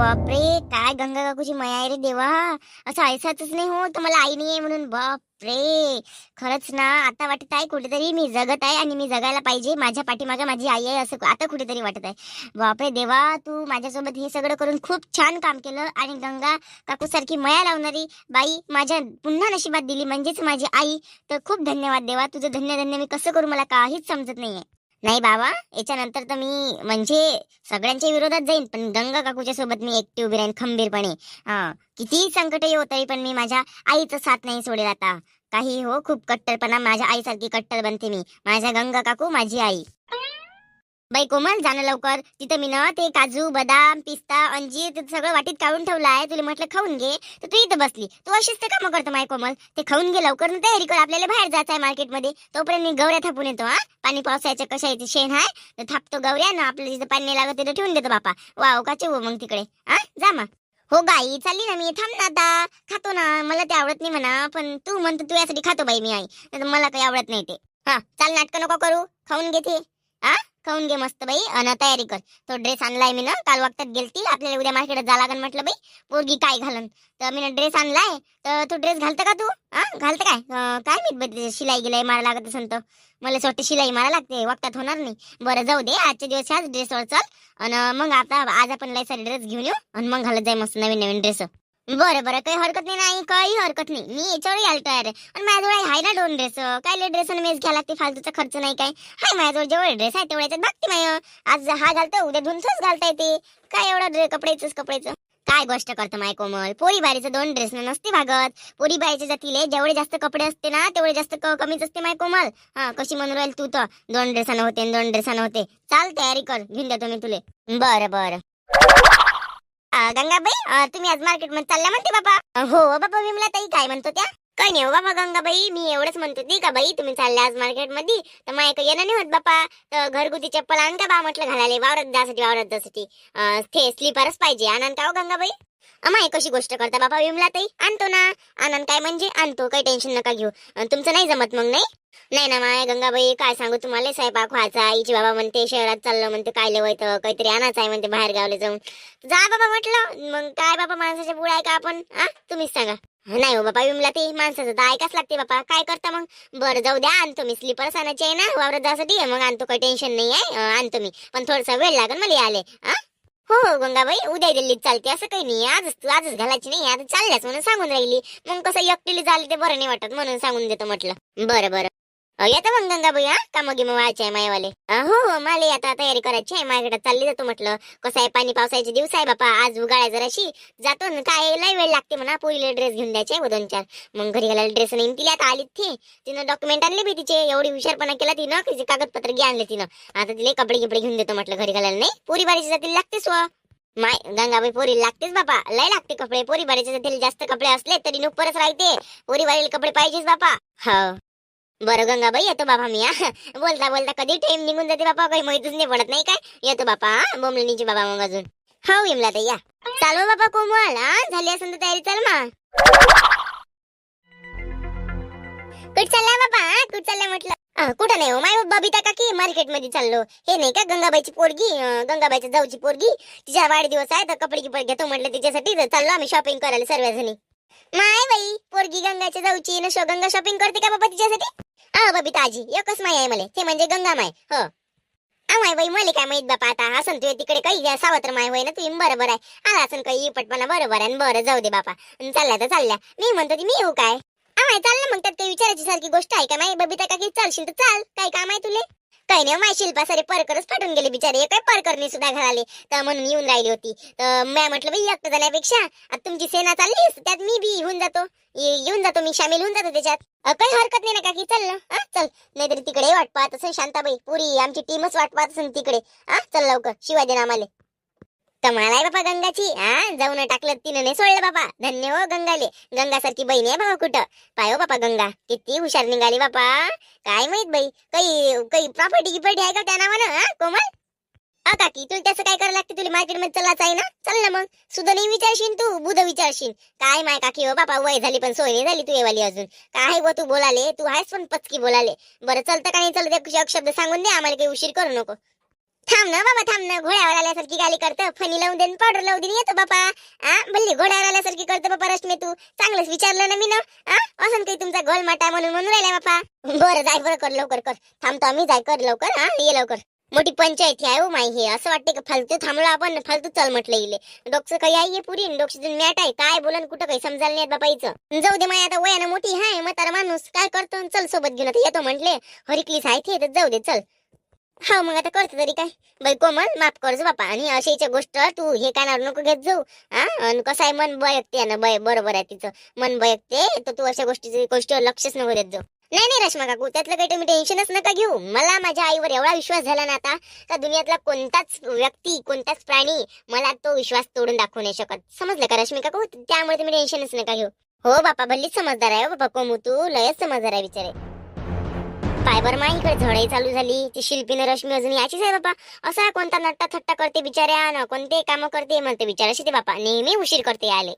बापरे काय गंगा काकूची माया आहे रे देवा. असं ऐसातच नाही हो तर मला आई नाही आहे म्हणून. बापरे खरंच ना आता वाटत आहे कुठेतरी मी जगत आहे आणि मी जगायला पाहिजे. माझ्या पाठीमागे माझी आई आहे असं आता कुठेतरी वाटत आहे. बापरे देवा तू माझ्यासोबत हे सगळं करून खूप छान काम केलं आणि गंगा काकू सारखी मया लावणारी बाई माझ्या पुन्हा नशिबात दिली. म्हणजेच माझी आई. तर खूप धन्यवाद देवा तुझं धन्य धन्य मी कसं करू मला काहीच समजत नाहीये. नाही बाबा याच्यानंतर तर मी म्हणजे सगळ्यांच्या विरोधात जाईन पण गंगा काकूच्या सोबत मी एकटी उभी राहीन खंबीरपणे. कितीही संकट येऊ तरी पण मी माझ्या आईचा साथ नाही सोडेल आता. काही हो खूप कट्टरपणा माझ्या आईसारखी कट्टर बनते मी. माझ्या गंगा काकू माझी आई. बाई कोमल जाणं लवकर. तिथं मी ना ते काजू बदाम पिस्ता अंजीर ते सगळं वाटीत काढून ठेवलं आहे. तुला म्हटलं खाऊन घे. तर तू इथं बसली. तू अशीच ते कामं करतो माय कोमल. ते खाऊन घे लवकर ना तयारी कर आपल्याला बाहेर जायचं आहे मार्केटमध्ये. तोपर्यंत मी गवऱ्या थापून येतो हा. पाणी पावसाच्या कशाची शेण आहे? तर थापतो गवऱ्या ना आपल्याला जिथं पाणी लागत तिथं ठेवून देतो बापा. वाव का चिवू मग तिकडे? हा? जा मग. हो गाई चालली ना मी. थांब ना आता. खातो ना. मला ते आवडत नाही म्हणा पण तू म्हणतो तू यासाठी खातो बाई मी आई. मला काही आवडत नाही ते. हा चाल नाटकं नको करू. खाऊन घेते हा? खाऊन घे मस्त बाई. अन तयारी कर. तो ड्रेस आणलाय मी ना काल वागतात गेलती आपल्याला उद्या मार्केटात जा लागन म्हटलं बाई. पोरगी काय घालन? तर मी ना ड्रेस आणलाय. तर तू ड्रेस घालतं का तू? हा घालतं काय? काय मी शिलाई गेलाय मारा लागत असेल तर? मला असं वाटतं शिलाई मारा लागते. वक्तात होणार नाही. बरं जाऊ दे. आजच्या दिवस ह्याच ड्रेसवर चल. आणि मग आता आज आपण लय सारे ड्रेस घेऊन येऊ. आणि मग घालत जाय मस्त नवीन नवीन ड्रेस बरं बरं. काही हरकत नाही नाही काही हरकत नाही. मी याच्यावर यायला तयार आहे आणि माझ्याजवळ आहे ना दोन ड्रेस काय ड्रेस आणि मेस घ्यायला लागते? फालतूचा खर्च नाही काय? हाय माझ्याजवळ जेवढे ड्रेस आहे तेवढ्याच्यात बघते माय. आज हा घालतो उद्या धुनसच घालता येते. काय एवढं ड्रेस कपड्याच कपड्याचं काय गोष्ट करतो माय कोमल? पोरी बारीचं दोन ड्रेस नसते भागत. पोरी बारीच्या जातीले जेवढे जास्त कपडे असते ना तेवढे जास्त क- कमीच असते माय कोमल. हा कशी म्हणून राहील तू तर. दोन ड्रेसानं होते दोन ड्रेसानं होते. चाल तयारी कर. घेऊन देतो मी तुले. बरं बरं. गंगाबाई तुम्ही आज मार्केटमध्ये चालल्या म्हणते बाबा. हो बाबा विमला ताई काय म्हणतो त्या? काय नाही हो बाबा गंगाबाई मी एवढंच म्हणतो ती का बाई तुम्ही चालल्या आज मार्केटमध्ये तर मग काही येणं नाही होत बापा. तर घरगुती चप्पल आण का बा म्हटलं घालायला? वावरत जासाठी वावरत जासाठी. ते स्लीपरच पाहिजे. आनंद का हो गंगाबाई? अमाय कशी गोष्ट करता बाबा विमला ताई आणतो ना. आनंद काय म्हणजे आणतो. काही टेन्शन नका घेऊ. तुमचं नाही जमत मग नाही? नाही ना माय गंगाबाई काय सांगू तुम्हाला? स्वयंपाक व्हायचा. आईची बाबा म्हणते शहरात चाललं म्हणते काय लेवायचं काहीतरी आणायचं आहे म्हणते बाहेर गावले जाऊन. जा बाबा म्हटलं. मग काय बाबा माणसाच्या पुढे आहे का आपण? हा? तुम्हीच सांगा. नाही हो बाबा विमला ते माणसाचं तर ऐकाच लागते बापा काय करता मग? बरं जाऊ द्या आणतो मी. स्लीपरच आणायचे आहे ना वावरत जासाठी. मग आणतो काही टेन्शन नाही आहे आणतो मी. पण थोडासा वेळ लागेल मला आले हा? हो गंगाबाई उद्या दिल्लीत चालते. असं काही नाही. आजच तू आजच घालायची नाही. आता चालल्याच म्हणून सांगून राहिली. मग कसं एकटीला झाली ते बरं नाही वाटत म्हणून सांगून देतो म्हटलं. बरं बरं. येतं मग गंगाबाई हा? का मग मग व्हायचे आहे मायवाले. हो हो मला आता तयारी करायची आहे. माझ्याकडे चालली जातो म्हटलं. कसं आहे पाणी पावसाचे दिवस आहे बापा. आज उगाळा जराशी. जातो ना काय लय वेळ लागते म्हणा. पोरीला ड्रेस घेऊन द्यायचे आहे दोन चार. मग घरी घालायला ड्रेस नाही. तिला आता आलीत थे तिनं डॉक्युमेंट आणले बी तिचे. एवढी हुशारपणा केला तिनं. तिचे कागदपत्र घे आणले तिनं. आता तिला कपडे गिपडे घेऊन देतो म्हटलं घरी घालायला नाही? पोरी बारीची जातील लागतेच स्व. माय गंगाबाई पोरी लागतेच बापा. लय लागते कपडे. पोरी बारीचे जातील जास्त कपडे असले तरी नुकरच राहते. पोरी बारीला कपडे पाहिजेच बापा. हो. बरं गंगाबाई येतो बाबा मी बोलता बोलता कधी टाइम निघून जाते बापा काही माहितीच नाही पडत नाही काय? येतो बापा हा बाबा मग अजून. हो येमला ताई या चालव बाबा कोमल हा झाली असेल तर तयारी चाल मा कुठ चाललाय बाबा कुठ चाललाय म्हटलं? कुठं नाही हो माय बबिता काकी मार्केटमध्ये चाललो. हे नाही का गंगाबाईची पोरगी गंगाबाईच्या जाऊची पोरगी? तिच्या वाढदिवस आहे तर कपडे किपड घेतो म्हटलं तिच्यासाठी तर चाललो आम्ही शॉपिंग करायला सर्वजणी. माय बाई पोरगी गंगाच्या जाऊची न शो गंगा शॉपिंग करते का बाबा तिच्यासाठी? अ बबिता आजी एकच माय आहे मला ते म्हणजे गंगा माय हो. माय बाई मला काय माहीत बापा आता असं तू तिकडे काही घ्या सावत्र माय होय ना तुम्ही बरोबर आहे. आला असं काही इपटपणा बरोबर आहे आणि बरं जाऊ दे बापा. चालल्या तर चालल्या. मी म्हणतो ती मी येऊ काय? आमाय चाललं मग त्यात काही विचारायची सारखी गोष्ट आहे का माय बबिता का की चालशील तर चाल काय काम आहे तुले? काही नाही माय शिल्पा सारे परकरच फाटून गेले बिचारे. काय परकरनी सुद्धा घराले तर म्हणून येऊन राहिली होती. तर मॅ म्हटलं बाई एकटं जाण्यापेक्षा आता तुमची सेना चालली त्यात मी बी येऊन जातो. येऊन जातो मी शामिल होऊन जातो त्याच्यात. काही हरकत नाही ना काकी चल ना हा चल. नाहीतरी तिकडे वाट पाहत असेल शांताबाई. पुरी आमची टीमच वाट पाहत असेल तिकडे. हा चल लवकर शिवाय देणार आम्हाला आहे बापा गंगाची हा जाऊन टाकलं तिनं नाही सोडलं बाबा धन्य हो गंगाले. गंगासारखी बहीण आहे बाबा कुठं? पाय हो बापा गंगा किती हुशार निघाली बापा. काय माहीत बाई काही काही प्रॉपर्टी गिपर्टी आहे का त्या नावानं हा कोमल? हा काकी तुला त्याचं काय करायला लागते? तुला मार्केटमध्ये चलाच आहे ना? चल ना मग. सुद्धा नाही विचारशील तू बुध विचारशील. काय माय काकी हो बापा वय झाली पण सोय नाही झाली तू येवाली अजून. काय गो तू बोलाले? तू आहेस पण पचकी बोलाले. बरं चलतं का नाही? चलत एक शब्द सांगून दे आम्हाला काही उशीर करू नको. थांब ना बाबा थांब ना. घोड्यावर आल्यासारखी गाली करतं. फणी लावून देईन पावडर लावून देईन येतो बापा. आ भल्ली घोड्यावर आल्यासारखी करतो बापा रश्मी तू. चांगलंच विचारलं ना मी ना. असं काही तुमचा गोल माटा म्हणून म्हणून राहिला बापा. बरं जाय बरं कर लवकर कर. थांबतो आम्ही जाय कर लवकर हा ये लवकर. मोठी पंचायत आहे हो माई हे. असं वाटते का फालतू थांबलो आपण फालतू चल म्हटलं इले. डोक्स काही आहे पुरी डोकशीतून मॅट आहे. काय बोलन कुठं काही समजायला नाही बाबा हिचं. जाऊ दे माय आता वयानं मोठी हाय म्हातारा माणूस. काय करतो? चल सोबत घेऊन आता येतो म्हटले. हरिकलीस आहे ते तर जाऊ दे चल. हा मग आता करतो तरी काय? बाई कोमल माफ करजो बापा. आणि अशाच्या गोष्ट तू हे कानावर नको घेत जाऊ. हा? कसं आहे मन बयकते ना बय बरोबर आहे तिचं. मन बयकते तर तू अशा गोष्टीची गोष्टीवर लक्षच नको देत जाऊ. नाही नाही रश्मा काकू त्यातलं काही तुम्ही टेन्शनच नका घेऊ. मला माझ्या आईवर एवढा विश्वास झाला ना आता का दुनियातला कोणताच व्यक्ती कोणताच प्राणी मला तो विश्वास तोडून दाखवू नाही शकत. समजलं का रश्मी काकू? त्यामुळे तुम्ही टेन्शनच नका घेऊ. हो बापा भल्लीच समजदार आहे हो, बापा कोमू तू लयच समजदार आहे बिचारे. फायबर मा इकडे झडाई चालू झाली. ती शिल्पीने रश्मी अजून याचीच आहे बापा. असा कोणता नट्टा थट्टा करते बिचाऱ्या? ना कोणते काम करते? म्हणते बिचाराशी ते बापा. नेहमी उशीर करते आले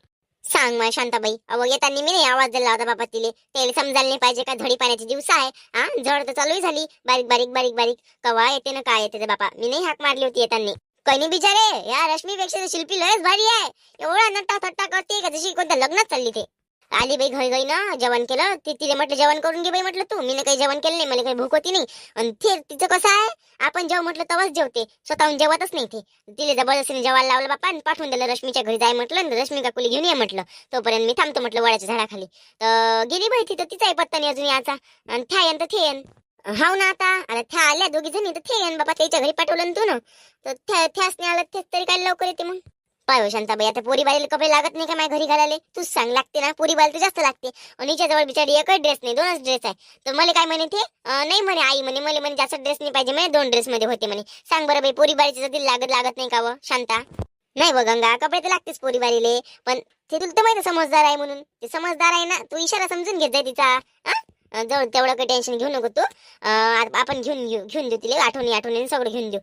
सांग मा शांताबाई. अवघ येताना मी नाही. आवाज दिला होता बापा तिले. त्याला समजायला नाही पाहिजे का? झडी पाण्याची दिवस आहे. हा? झड तर चालू झाली. बारीक बारीक बारीक बारीक. कवा येते ना काय येते ते बापा. मी नाही हाक मारली होती येताना. कनी बिचारे. या रश्मीपेक्षा शिल्पी लयच भारी आहे. एवढा नट्टा थट्टा करते का? जशी कोणत्या लग्नात चालली ते. आली बाई घरी गई ना जेवण केलं. ती तिला म्हटलं जेवण करून घे बाई म्हटलं तू. मी काही जेवण केलं नाही मला काही भूक होती नाही. आणि ते तिचं कसं आहे आपण जेव म्हटलं तेव्हाच जेवते. स्वतःहून जेवतच नाही ते. तिला जबरदस्तीने जेवायला लावलं बापा आणि पाठवून दिलं रश्मीच्या घरी जाय म्हटलं आणि रश्मी काकुली घेऊन ये म्हटलं. तोपर्यंत मी थांबतो म्हटलं वडाच्या झाडाखाली. तर गेली बाई तिथं तिचाही पत्ता नाही अजून याचा. आणि थ्यायन तर थेयन हाव ना आता. आता थ्या आल्या दोघी जणी तर थेयन बाबा त्याच्या घरी पाठवलं ना तू ना. तर थ्या थ्यास नाही आलं तेच तरी काय लवकर येते मग? पाय हो शांताबाई आता पोरी बाईला कपडे लागत नाही का माझ्या घरी घालायला? तूच सांग लागते ना? पोरी बाईला तर जास्त लागते. आणि हिच्या जवळ बिचारी एकच ड्रेस नाही दोनच ड्रेस आहे. तर मला काय म्हणे ते? नाही म्हणे आई म्हणे मला म्हणे जास्त ड्रेस नाही पाहिजे म्हणे दोन ड्रेस मध्ये होते म्हणे. सांग बरं बाई पोरी बाईच्या जर लागत लागत नाही का व शांता? नाही बघ गंगा कपडे तर लागतेच पोरी बाईले पण ते तुला तर माहिती समजदार आहे म्हणून. ते समजदार आहे ना तू इशारा समजून घेत जाय तिचा जवळ तेवढं काही टेन्शन घेऊ नको तू. आपण घेऊन घेऊ घेऊन देऊ तिला आठवणी आठवणी सगळं घेऊन देऊ.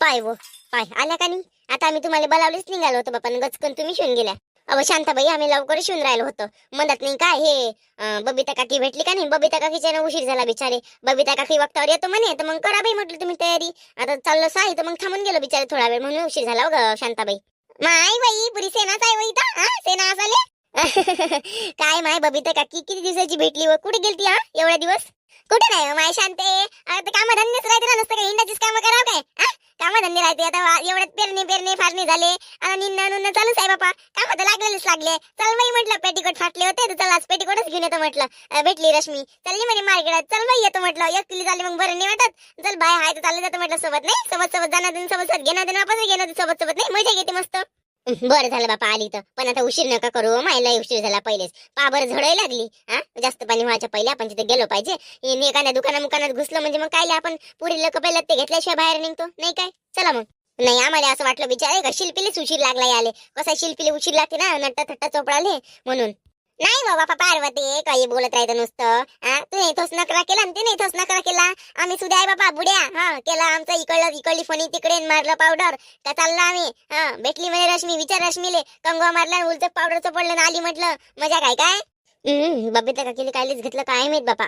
पाय व पाय आल्या का नाही? आता आम्ही तुम्हाला बोलावलेच निघालो होतो बापा गचकन तुम्ही शिवून गेल्या. अहो शांताबाई आम्ही लवकर शिवून राहिलो होतो. म्हणत नाही काय हे? बबिता काकी भेटली का नाही? बबिता काकीच्या ना उशीर झाला बिचारे. बबिता काकी वक्तावर येतो म्हणे तर मग करा बाई म्हटलं तुम्ही तयारी. आता चाललो साई तर मग थांबून गेलो बिचारे थोडा वेळ म्हणून उशीर झाला हो ग शांताबाई. माय बाई पुरी सेनाच आहे बाई इथं, सेना असाले काय माय बबिता काकी किती दिवसाची भेटली व कुठे गेलती हा एवढ्या दिवस? कुठे नाही माय शांते? आता कामधंदेच राहते ना नसतं काही हिंडाचीच कामं करावं काय? हा? कामधंदे राहते. आता एवढ्यात पेरणी पेरणी फारणी झाले. आणि निन्न नुन्न चालूच आहे बापा. काम तर लागलेलेच लागले. चल बाई म्हटलं पेटीकोट फाटले होते तर चल आज पेटीकोटच घेऊन येतो म्हटलं. भेटली रश्मी. चालली म्हणे मार्केटात. चल बाई येतो म्हटलं. एकटी झाली मग बरं नाही वाटत. चल बाय हाय तर चालले जातो म्हटलं. सोबत नाही. सोबत सोबत जाणार सोबत सोबत घेणार वापस घेणार सोबत सोबत नाही. मजा घेते मस्त. बरं झालं बापा आली तर. पण आता उशीर नका करू हो, मायला उशीर झाला पहिलेच. पाबर झडायला लागली हा? जास्त पाणी व्हायच्या पहिले आपण तिथे गेलो पाहिजे. एखाद्या दुकाना मुकानात घुसलो म्हणजे मग काय आपण पुरीला कपेला ते घेतल्याशिवाय बाहेर निघतो नाही काय? चला मग. नाही आम्हाला असं वाटलं विचार का शिल्पीलेच उशीर लागला याले. कसा शिल्पीले उशीर लागते ना नट्टा थट्टा चोपडाले म्हणून. नाही बाबा बापा पार्वती काही बोलत राहायचं नुसतं. तू नाही नकरा केला आणि ते नाही तोच नकरा केला. आम्ही सुद्धा आहे बाबा बुड्या. हा केला आमचा इकडलं इकडली फणी तिकडे मारलं पावडर का चालला आम्ही. हा भेटली म्हणे रश्मी विचार रश्मीले. कंगवा मारला उलच पावडरचं पडलं आली म्हटलं मजा काय काय? हम्म बबिता काकीने कायलेच घेतलं काय माहीत बापा.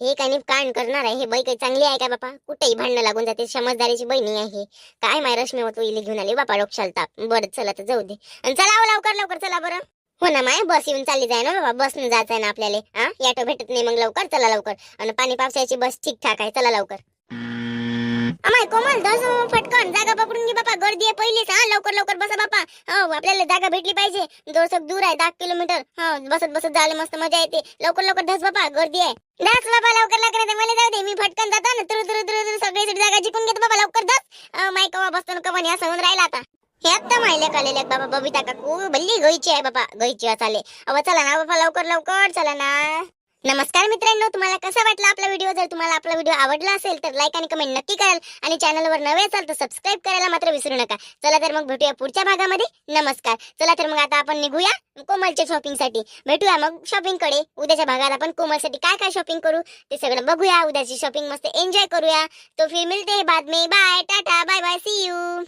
हे काही कांड करणार आहे हे बाई काही चांगली आहे का बापा? कुठेही भांडणं लागून जाते समजदारीची बहिणी आहे. काय माय रश्मी होतो इले घेऊन आली बापा डोक्षाल ताप. बरं चला तर जाऊ दे. आणि चला हो, लवकर लवकर चला बरं. हो ना माय बस येऊन चालली जाय ना बाबा बसनं जायचंय ना आपल्याला. हा ऑटो भेटत नाही मग लवकर चला लवकर. आणि पाणी पावसाची बस ठीक ठाक आहे चला लवकर. अमाय कोमल दस फटकन जागा पकडून घे बापा गर्दी आहे पहिलीच हा लवकर लवकर बसा बापा. हो आपल्याला जागा भेटली पाहिजे. दोरसक दूर आहे दहा किलोमीटर. हा बसत बसत जायला मस्त मजा येते. लवकर लवकर धस बापा गर्दी आहे. धस बाबा लवकर लवकर मला जाऊ दे मी फटकन जातो ना तुरु तुरु तुरु तुरु सगळी जागा जिंकून घेतो बाबा लवकर धस. माय कवा बसतो ना कवा असं होऊन राहिला आता. हे आत्ता माहिल्या आहेत बाबा बबिता काकू भल्ली गोईची आहे बाबा गोईची चाले अव चला ना बाबा लवकर लवकर चला ना. नमस्कार मित्रांनो तुम्हाला कसा वाटला आपला व्हिडिओ? जर तुम्हाला आपला व्हिडिओ आवडला असेल तर लाईक आणि कमेंट नक्की कराल आणि चॅनलवर नवे असाल तर सबस्क्राईब करायला मात्र विसरू नका. चला तर मग भेटूया पुढच्या भागामध्ये. नमस्कार. चला तर मग आता आपण निघूया कोमलच्या शॉपिंगसाठी भेटूया मग शॉपिंगकडे. उद्याच्या भागात आपण कोमलसाठी काय काय शॉपिंग करू? ते सगळं बघूया. उद्याची शॉपिंग मस्त एन्जॉय करूया. तो फिर मिळते बाद में. Bye tata bye bye see you